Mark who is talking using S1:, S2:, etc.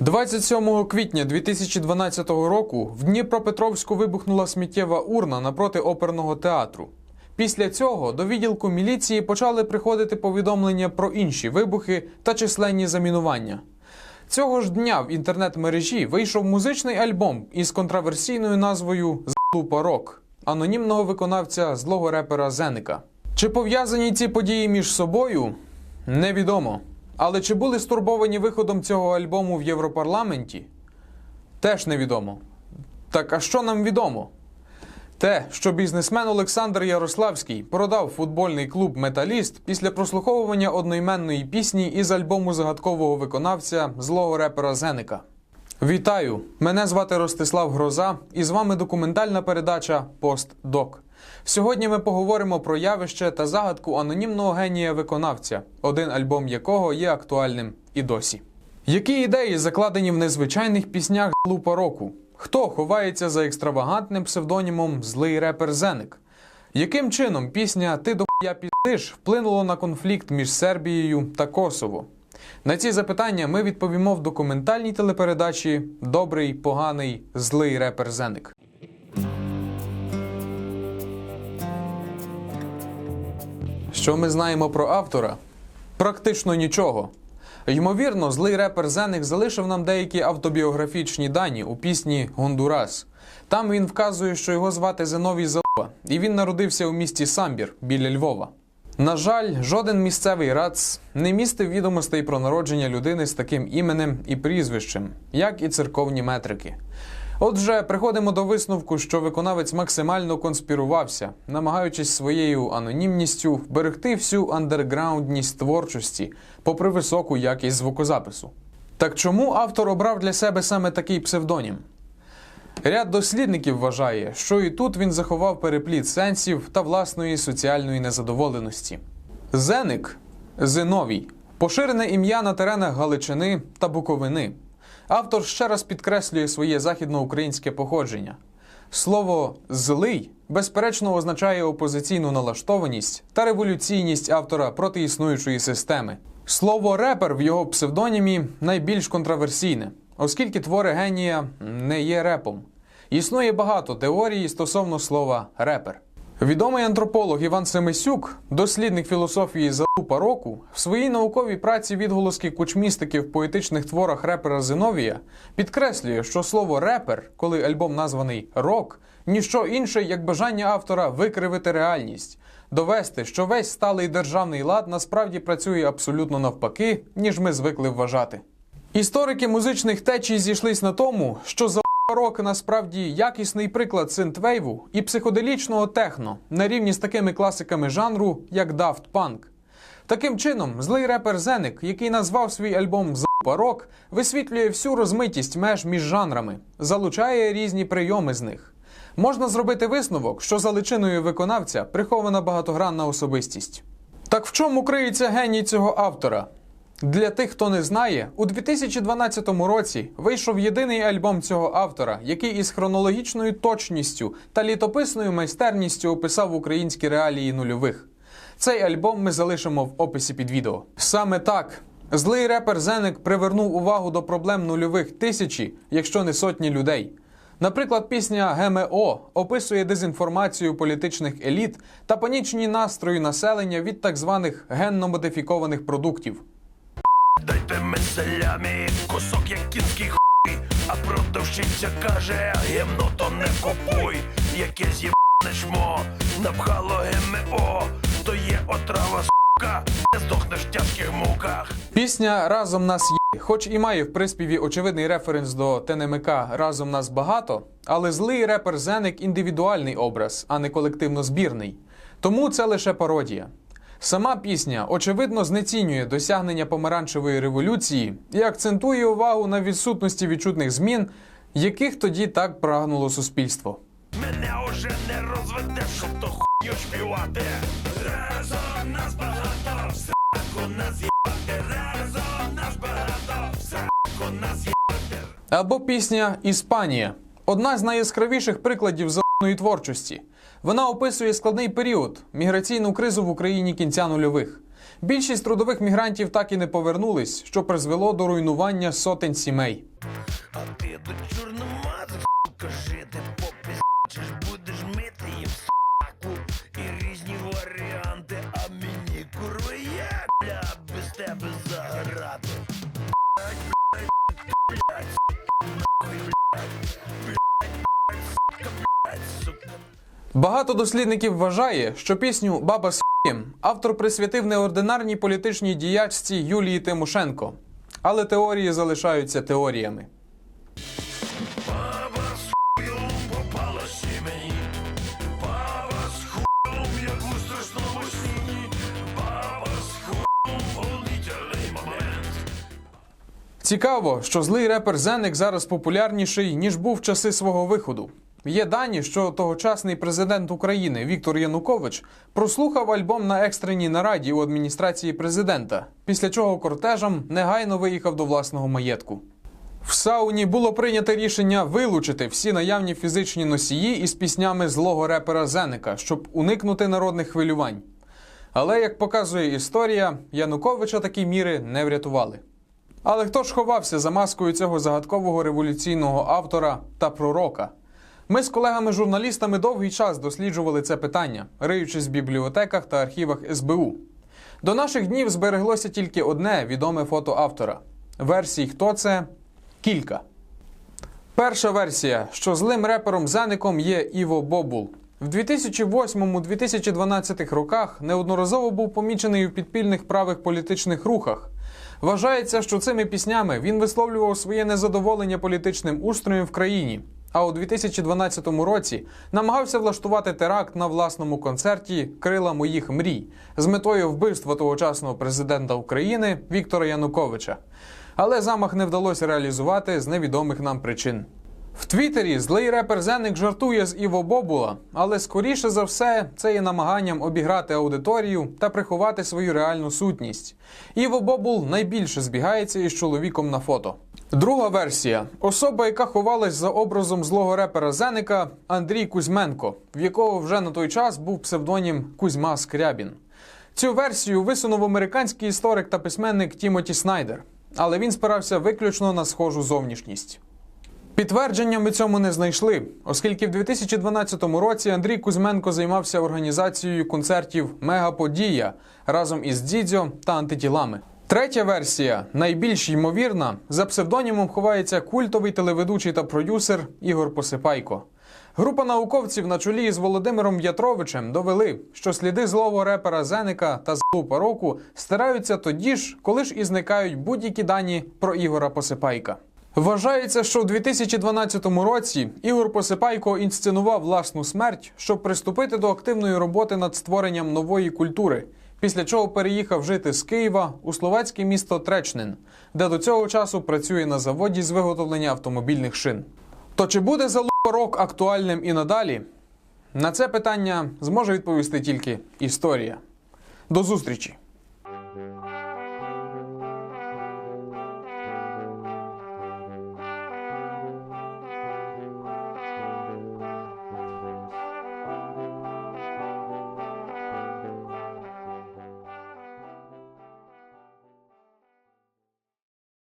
S1: 27 квітня 2012 року в Дніпропетровську вибухнула сміттєва урна напроти оперного театру. Після цього до відділку міліції почали приходити повідомлення про інші вибухи та численні замінування. Цього ж дня в інтернет-мережі вийшов музичний альбом із контраверсійною назвою «Злупа рок» анонімного виконавця злого репера Зеника. Чи пов'язані ці події між собою? Невідомо. Але чи були стурбовані виходом цього альбому в Європарламенті? Теж невідомо. Так а що нам відомо? Те, що бізнесмен Олександр Ярославський продав футбольний клуб Металіст після прослуховування одноіменної пісні із альбому загадкового виконавця злого репера Зеника. Вітаю! Мене звати Ростислав Гроза, і з вами документальна передача Постдок. Сьогодні ми поговоримо про явище та загадку анонімного генія виконавця, один альбом якого є актуальним і досі. Які ідеї закладені в незвичайних піснях лупа року? Хто ховається за екстравагантним псевдонімом Злий репер Зеник? Яким чином пісня Ти до я піздиш вплинула на конфлікт між Сербією та Косово? На ці запитання ми відповімо в документальній телепередачі Добрий, поганий, злий репер Зеник. Що ми знаємо про автора? Практично нічого. Ймовірно, злий репер Зеник залишив нам деякі автобіографічні дані у пісні Гондурас. Там він вказує, що його звати Зиновій Залова, і він народився у місті Самбір біля Львова. На жаль, жоден місцевий рац не містив відомостей про народження людини з таким іменем і прізвищем, як і церковні метрики. Отже, приходимо до висновку, що виконавець максимально конспірувався, намагаючись своєю анонімністю вберегти всю андерграундність творчості, попри високу якість звукозапису. Так чому автор обрав для себе саме такий псевдонім? Ряд дослідників вважає, що і тут він заховав перепліт сенсів та власної соціальної незадоволеності. Зеник Зиновій поширене ім'я на теренах Галичини та Буковини. Автор ще раз підкреслює своє західноукраїнське походження. Слово злий безперечно означає опозиційну налаштованість та революційність автора проти існуючої системи. Слово репер в його псевдонімі найбільш контраверсійне, оскільки твори генія не є репом. Існує багато теорій стосовно слова репер. Відомий антрополог Іван Семисюк, дослідник філософії залупа року, в своїй науковій праці відголоски кучмістики в поетичних творах репера Зиновія підкреслює, що слово репер, коли альбом названий рок, ніщо інше, як бажання автора викривити реальність, довести, що весь сталий державний лад насправді працює абсолютно навпаки, ніж ми звикли вважати. Історики музичних течій зійшлись на тому, що за Рок насправді якісний приклад синтвейву і психоделічного техно на рівні з такими класиками жанру, як Daft Punk. Таким чином, злий репер Зеник, який назвав свій альбом «Залупа рок, висвітлює всю розмитість меж між жанрами, залучає різні прийоми з них. Можна зробити висновок, що за личиною виконавця прихована багатогранна особистість. Так в чому криється геній цього автора? Для тих, хто не знає, у 2012 році вийшов єдиний альбом цього автора, який із хронологічною точністю та літописною майстерністю описав українські реалії нульових. Цей альбом ми залишимо в описі під відео. Саме так. Злий репер Зеник привернув увагу до проблем нульових тисячі, якщо не сотні людей. Наприклад, пісня ГМО описує дезінформацію політичних еліт та панічні настрої населення від так званих генно-модифікованих продуктів.
S2: Дайте ми селямі, кусок як кінський хуй, а продавщиця каже, гімно то не купуй, яке з'єбане шмо, напхало ГМО, то є отрава сука, не здохнеш в тяжких муках.
S1: Пісня Разом нас є, хоч і має в приспіві очевидний референс до ТНМК Разом нас багато, але злий репер Зеник індивідуальний образ, а не колективно збірний. Тому це лише пародія. Сама пісня очевидно знецінює досягнення помаранчевої революції і акцентує увагу на відсутності відчутних змін, яких тоді так прагнуло суспільство.
S2: Мене уже не розведе, щоб то хуйню співати. Разом нас багато, всяку нас їбати. Разом нас багато, всяку нас їбати.
S1: Або пісня Іспанія одна з найяскравіших прикладів залежної творчості. Вона описує складний період міграційну кризу в Україні кінця нульових. Більшість трудових мігрантів так і не повернулись, що призвело до руйнування сотень сімей.
S2: А ти до чорномазих, жити
S1: Багато дослідників вважає, що пісню Баба з автор присвятив неординарній політичній діячці Юлії Тимошенко. Але теорії залишаються теоріями. Цікаво, що злий репер Зенник зараз популярніший, ніж був в часи свого виходу. Є дані, що тогочасний президент України Віктор Янукович прослухав альбом на екстреній нараді у адміністрації президента, після чого кортежем негайно виїхав до власного маєтку. В сауні було прийнято рішення вилучити всі наявні фізичні носії із піснями злого репера Зеника, щоб уникнути народних хвилювань. Але як показує історія, Януковича такі міри не врятували. Але хто ж ховався за маскою цього загадкового революційного автора та пророка? Ми з колегами-журналістами довгий час досліджували це питання, риючись в бібліотеках та архівах СБУ. До наших днів збереглося тільки одне відоме фото автора. Версій, хто це кілька. Перша версія, що злим репером Зеником є Іво Бобул. В 2008-2012 роках неодноразово був помічений у підпільних правих політичних рухах. Вважається, що цими піснями він висловлював своє незадоволення політичним устроєм в країні. А у 2012 році намагався влаштувати теракт на власному концерті Крила моїх мрій з метою вбивства тогочасного президента України Віктора Януковича. Але замах не вдалося реалізувати з невідомих нам причин. В Твіттері злий репер Зенник жартує з Іво Бобула, але скоріше за все це є намаганням обіграти аудиторію та приховати свою реальну сутність. Іво Бобул найбільше збігається із чоловіком на фото. Друга версія: особа, яка ховалась за образом злого репера Зеника, Андрій Кузьменко, в якого вже на той час був псевдонім Кузьма Скрябін. Цю версію висунув американський історик та письменник Тімоті Снайдер, але він спирався виключно на схожу зовнішність. Підтвердження ми цьому не знайшли, оскільки в 2012 році Андрій Кузьменко займався організацією концертів Мегаподія разом із Дідзьо та антитілами. Третя версія, найбільш ймовірна, за псевдонімом ховається культовий телеведучий та продюсер Ігор Посипайко. Група науковців на чолі з Володимиром Ятровичем довели, що сліди злого репера Зеника та злу пороку стираються тоді ж, коли ж і зникають будь-які дані про Ігора Посипайка. Вважається, що у 2012 році Ігор Посипайко інсценував власну смерть, щоб приступити до активної роботи над створенням нової культури, після чого переїхав жити з Києва у словацьке місто Тречнин, де до цього часу працює на заводі з виготовлення автомобільних шин. То чи буде залупорок актуальним і надалі? На це питання зможе відповісти тільки історія. До зустрічі!